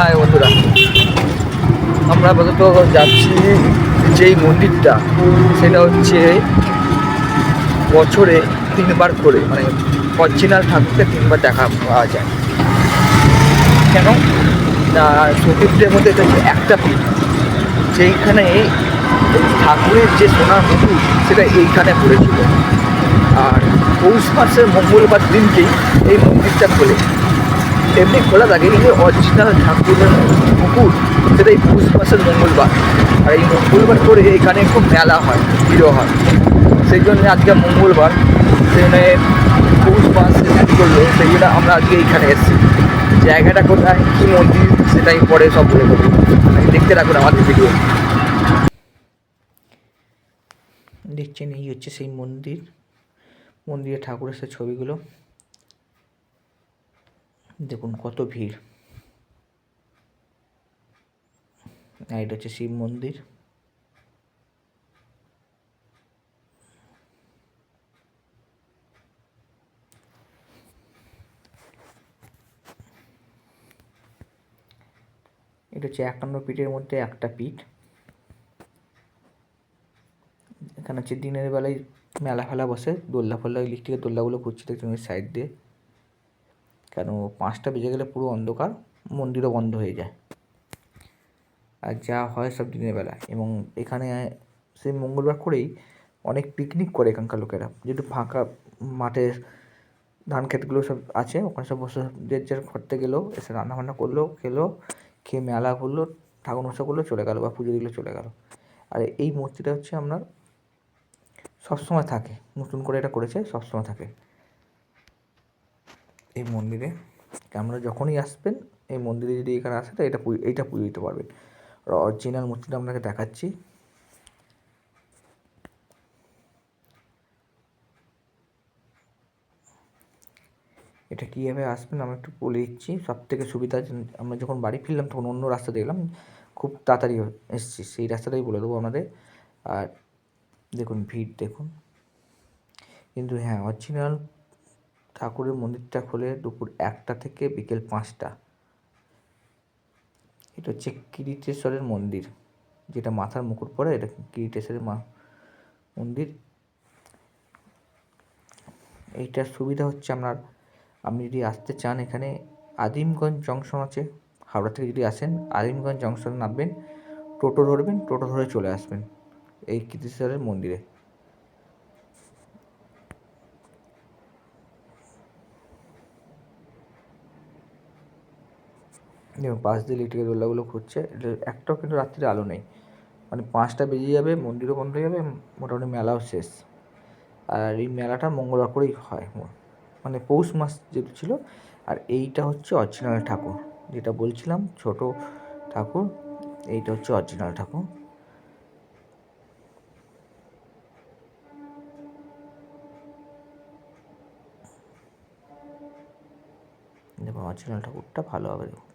High বন্ধুরা। আমরা আপাতত যাচ্ছি যেই মন্দিরটা, সেটা হচ্ছে বছরে তিনবার করে মানে অরিজিনাল ঠাকুরকে তিনবার দেখা পাওয়া যায়। কেন? না সতীপীঠের মধ্যে এটা হচ্ছে একটা পীঠ। যেইখানে ঠাকুরের যে সোনার মুকুট সেটা এইখানে পড়েছিল। আর পৌষ মাসের মঙ্গলবার দিনকেই এই মন্দিরটা খোলে। এমনি খোলা থাকে যে অরিজিনাল ঠাকুরের পুকুর সেটা এই পৌষ মাসের মঙ্গলবার। আর এই মঙ্গলবার করে এখানে খুব মেলা হয় ভিড় হয়। সেই জন্য আজকে মঙ্গলবার সেখানে পৌষ মাস করল, সেই জন্য আমরা আজকে এইখানে এসেছি। জায়গাটা কোথায়, কী মন্দির, সেটাই পরে সব বলে দেবো। দেখতে রাখুন আমাদের ভিডিও দেখছেন, এই হচ্ছে সেই মন্দির। মন্দিরে ঠাকুরের সে ছবিগুলো। দেখুন কত ভিড়। এটা হচ্ছে শিব মন্দির। এটা হচ্ছে একান্ন পিঠের মধ্যে একটা পিঠ। এখানে হচ্ছে দিনের বেলায় মেলা ফেলা বসে। দোল্লা ফোল্লা ইলেকট্রিকের দোল্লাগুলো ঘুরছে দেখছেন ওই সাইড দিয়ে। কেন পাঁচটা বেজে গেলে পুরো অন্ধকার, মন্দিরও বন্ধ হয়ে যায়। আর যা হয় সব দিনের বেলা। এবং এখানে সেই মঙ্গলবার করেই অনেক পিকনিক করে এখানকার লোকেরা। যেহেতু ফাঁকা মাঠের ধান ক্ষেতগুলো সব আছে, ওখানে সব বসে যে যার করতে গেলেও এসে রান্নাবান্না করল, খেলো, খেয়ে মেলা করল, ঠাকুর মশা করল, চলে গেলো বা পুজো দিলে, চলে গেলো। আর এই মূর্তিটা হচ্ছে আপনার সবসময় থাকে, নতুন করে এটা করেছে, সবসময় থাকে। এই মন্দিরে। আপনারা যখনই আসবেন, এই মন্দিরে যদি এখানে আসে, তো এটা এইটা পুজো দিতে পারবেন। অরিজিনাল মূর্তিটা আপনাকে দেখাচ্ছি। এটা কীভাবে আসবেন আমি একটু বলে দিচ্ছি। সব থেকে সুবিধা আমরা যখন বাড়ি ফিরলাম, তখন অন্য রাস্তা দেখলাম, খুব তাড়াতাড়ি এসেছি। সেই রাস্তাটাই বলে দেবো আমাদের আর দেখুন, ভিড় দেখুন। কিন্তু হ্যাঁ অরিজিনাল ঠাকুরের মন্দিরটা খোলে দুপুর একটা থেকে বিকেল পাঁচটা। এটা হচ্ছে কিরিটেশ্বরের মন্দির। যেটা মাথার মুকুট পরে, এটা কিরিটেশ্বরের মা মন্দির। এইটার সুবিধা হচ্ছে আপনার, আপনি যদি আসতে চান এখানে, আদিমগঞ্জ জংশন আছে, হাওড়া থেকে যদি আসেন, আদিমগঞ্জ জংশনে নামবেন, টোটো ধরবেন, টোটো ধরে চলে আসবেন এই কীর্তিশ্বরের মন্দিরে। দেখুন, পাশ দিয়ে ইলেকট্রিকের দোল্লাগুলো এটা একটাও কিন্তু রাত্রিরে আলো নেই। মানে পাঁচটা বেজে যাবে, মন্দিরও বন্ধ হয়ে যাবে, মোটামুটি মেলাও শেষ। আর এই মেলাটা মঙ্গলবার করেই হয় মানে পৌষ মাস যেটা ছিল, আর এইটা হচ্ছে অরিজিনাল ঠাকুর। যেটা বলছিলাম, ছোট ঠাকুর, এইটা হচ্ছে অরিজিনাল ঠাকুর। অরিজিনাল ঠাকুরটা ভালো হবে, দেখুন।